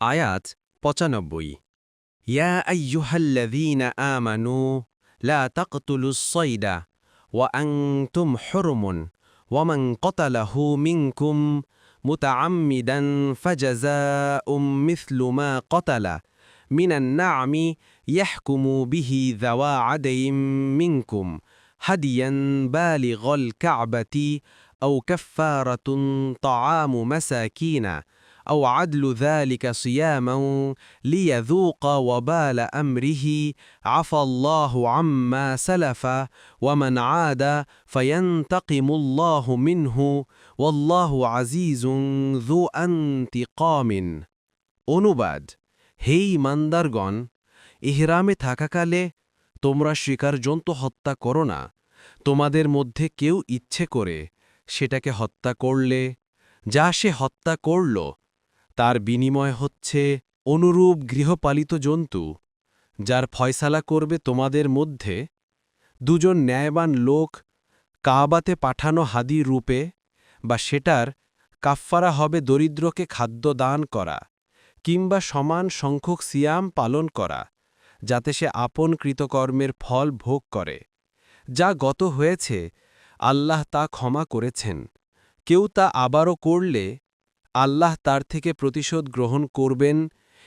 আয়াত পঁচানব্বই ইয়া আইয়ুহাল্লাযীনা আমানু লা তাকতুলুস সাইদা ওয়া আনতুম হুরুমুন ওয়া মান ক্বাতালাহু মিনকুম মুতাআম্মিদান ফাজাযাউম মিসলু মা ক্বাতালা মিনান না'মি ইয়াহকুমু বিহি যাওয়া আদাইম মিনকুম হাদিয়ান বালিগাল কা'বাতি আও কাফফারাতুন তা'আমু মাসাকিনা أو عدل ذلك صياما ليذوق وبال أمره عفى الله عما سلف ومن عاد فينتقم الله منه والله عزيز ذو انتقام অনুবাদ হে ইমানদারগণ ইহরামে থাকাকালে তোমরা শিকার জন্তু হত্যা করো না তোমাদের মধ্যে কেউ ইচ্ছে করে সেটাকে হত্যা করলে যা সে হত্যা করল তার বিনিময় হচ্ছে অনুরূপ গৃহপালিত জন্তু, যার ফয়সালা করবে তোমাদের মধ্যে। দুজন ন্যায়বান লোক কাবাতে পাঠানো হাদি রূপে বা সেটার কাফফারা হবে দরিদ্রকে খাদ্য দান করা কিংবা সমান সংখ্যক সিয়াম পালন করা, যাতে সে আপন কৃতকর্মের ফল ভোগ করে। যা গত হয়েছে, আল্লাহ তা ক্ষমা করেছেন। কেউ তা আবারও করলে আল্লাহ তার থেকে প্রতিশোধ গ্রহণ করবেন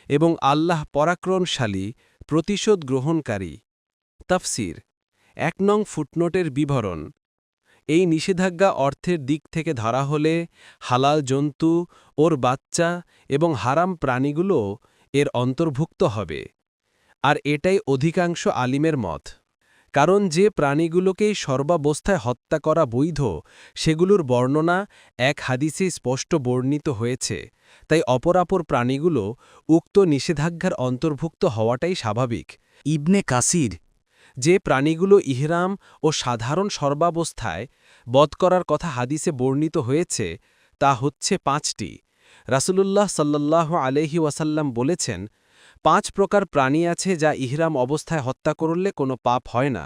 এবং আল্লাহ পরাক্রমশালী, প্রতিশোধ গ্রহণকারী। তাফসির, এক নং ফুটনোটের বিবরণ। এই নিষেধাজ্ঞা অর্থের দিক থেকে ধরা হলে হালাল জন্তু, ওর বাচ্চা এবং হারাম প্রাণীগুলো এর অন্তর্ভুক্ত হবে। আর এটাই অধিকাংশ আলিমের মত। কারণ যে প্রাণীগুলোকেই সর্বাবস্থায় হত্যা করা বৈধ সেগুলোর বর্ণনা এক হাদিসে স্পষ্ট বর্ণিত হয়েছে। তাই অপরাপর প্রাণীগুলো উক্ত নিষেধাজ্ঞার অন্তর্ভুক্ত হওয়াটাই স্বাভাবিক। ইবনে কাসির। যে প্রাণীগুলো ইহরাম ও সাধারণ সর্বাবস্থায় বধ করার কথা হাদিসে বর্ণিত হয়েছে তা হচ্ছে পাঁচটি। রাসূলুল্লাহ সাল্লাল্লাহ আলহি ওয়াসাল্লাম বলেছেন পাঁচ প্রকার প্রাণী আছে যা ইহরাম অবস্থায় হত্যা করলে কোনো পাপ হয় না।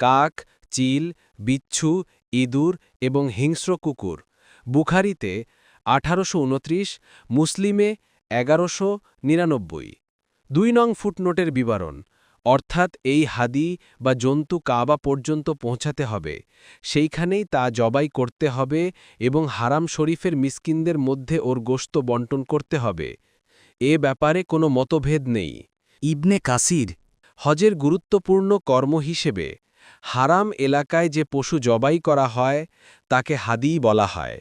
কাক, চিল, বিচ্ছু, ইঁদুর এবং হিংস্র কুকুর। বুখারিতে আঠারোশো উনত্রিশ, মুসলিমে এগারোশো নিরানব্বই। দুই নং ফুটনোটের বিবরণ, অর্থাৎ এই হাদি বা জন্তু কাবা পর্যন্ত পৌঁছাতে হবে। সেইখানেই তা জবাই করতে হবে এবং হারাম শরীফের মিসকিনদের মধ্যে ওর গোস্ত বন্টন করতে হবে। এ ব্যাপারে কোনো মতভেদ নেই। ইবনে কাসির হজের গুরুত্বপূর্ণ কর্ম হিসেবে হারাম এলাকায় যে পশু জবাই করা হয়, তাকে হাদিই বলা হয়।